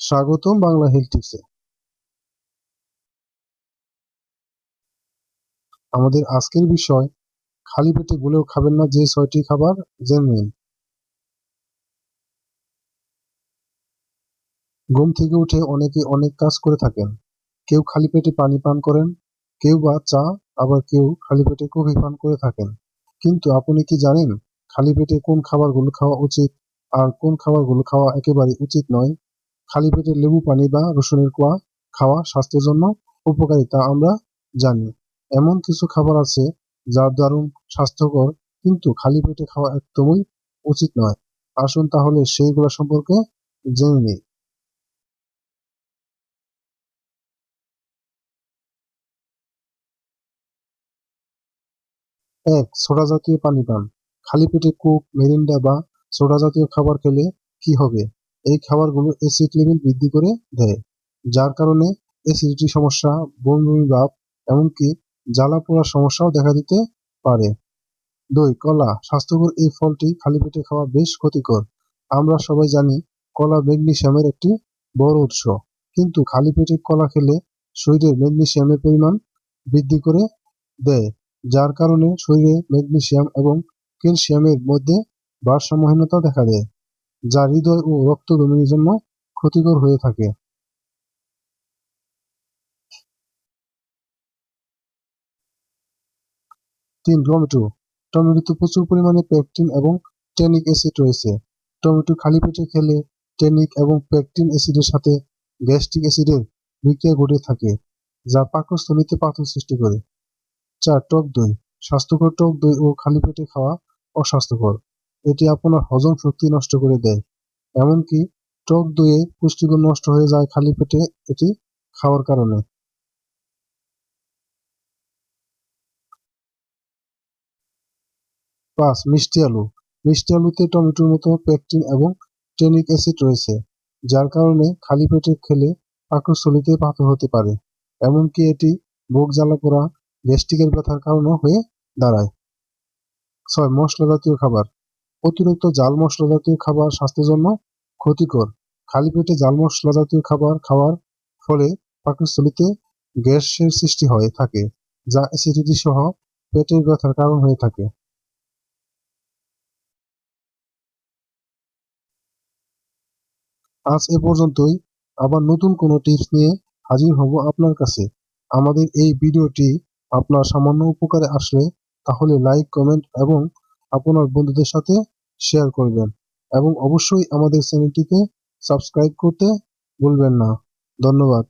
স্বাগতম বাংলা হেলথ টিপসে আমাদের আজকের বিষয়, খালি পেটে ভুলেও খাবেন না যে ছয়টি খাবার জেনে ঘুম থেকে উঠে অনেকে অনেক কাজ করে থাকেন। কেউ খালি পেটে পানি পান করেন, কেউ বা চা, আবার কেউ খালি পেটে কফি পান করে থাকেন। কিন্তু আপনি কি জানেন, খালি পেটে কোন খাবারগুলো খাওয়া উচিত আর কোন খাবারগুলো খাওয়া একেবারে উচিত নয়? খালি পেটে লেবু, পানি বা রসুনের কোয়া খাওয়া স্বাস্থ্যের জন্য উপকারী তা আমরা জানি। এমন কিছু খাবার আছে যা দারুণ স্বাস্থ্যকর কিন্তু খালি পেটে খাওয়া একদমই উচিত নয়। আসুন তাহলে সেইগুলো সম্পর্কে জেনে নিই। এক, সোডা জাতীয় পানি পান। খালি পেটে কোক, মেরিন্ডা বা সোডা জাতীয় খাবার খেলে কি হবে? এই খাবারগুলো অ্যাসিড লেভেল বৃদ্ধি করে দেয়, যার কারণে অ্যাসিডিটি সমস্যা, বমি ভাব, এমনকি জ্বালা পোড়ার সমস্যাও দেখা দিতে পারে। দই, কলা স্বাস্থ্যকর এই ফলটি খালি পেটে খাওয়া বেশ ক্ষতিকর। আমরা সবাই জানি কলা ম্যাগনেসিয়ামের একটি বড় উৎস, কিন্তু খালি পেটে কলা খেলে শরীরে ম্যাগনেসিয়ামের পরিমাণ বৃদ্ধি করে দেয়, যার কারণে শরীরে ম্যাগনেসিয়াম এবং ক্যালসিয়ামের মধ্যে ভারসাম্যহীনতা দেখা দেয়। যা হৃদয় ও রক্ত ধমনির জন্য ক্ষতিকর হয়ে থাকে। তিন, টমেটো। টমেটোতে প্রচুর পরিমাণে পেকটিন এবং ট্যানিক অ্যাসিড রয়েছে। টমেটো খালি পেটে খেলে ট্যানিক এবং পেকটিন অ্যাসিডের সাথে গ্যাস্ট্রিক অ্যাসিডের বিক্রিয়া ঘটে থাকে, যা পাকস্থলীতে পাথর সৃষ্টি করে। চার, টক দই। স্বাস্থ্যকর টক দই ও খালি পেটে খাওয়া অস্বাস্থ্যকর। এটি আপনার হজম শক্তি নষ্ট করে দেয়, এমনকি টক দইয়ে পুষ্টিগুণ নষ্ট হয়ে যায় খালি পেটে এটি খাওয়ার কারণে। পাঁচ, মিষ্টি আলু। মিষ্টি আলুতে টমেটোর মতো পেকটিন এবং ট্যানিক অ্যাসিড রয়েছে, যার কারণে খালি পেটে খেলে পাকস্থলীতে পাথর হতে পারে, এমনকি এটি বুক জ্বালা করা গ্যাস্ট্রিকের ব্যথার কারণও হয়ে দাঁড়ায়। ছয় মশলা জাতীয় খাবার। অতিরিক্ত জাল মশলা জাতীয় খাবার স্বাস্থ্যের জন্য ক্ষতিকর। খালি পেটে জাল মশলা জাতীয় খাবার খাওয়ার ফলে পাকস্থলীতে গ্যাসের সৃষ্টি হয়ে থাকে, যা অ্যাসিডিটি সহ পেটের ব্যথার কারণ হয়ে থাকে। আজ এ পর্যন্তই। আবার নতুন কোনো টিপস নিয়ে হাজির হব আপনার কাছে। আমাদের এই ভিডিওটি আপনার সামান্য উপকারে আসলে তাহলে লাইক, কমেন্ট এবং আপনার বন্ধুদের সাথে শেয়ার করবেন এবং অবশ্যই আমাদের চ্যানেলটিকে সাবস্ক্রাইব করতে ভুলবেন না। ধন্যবাদ।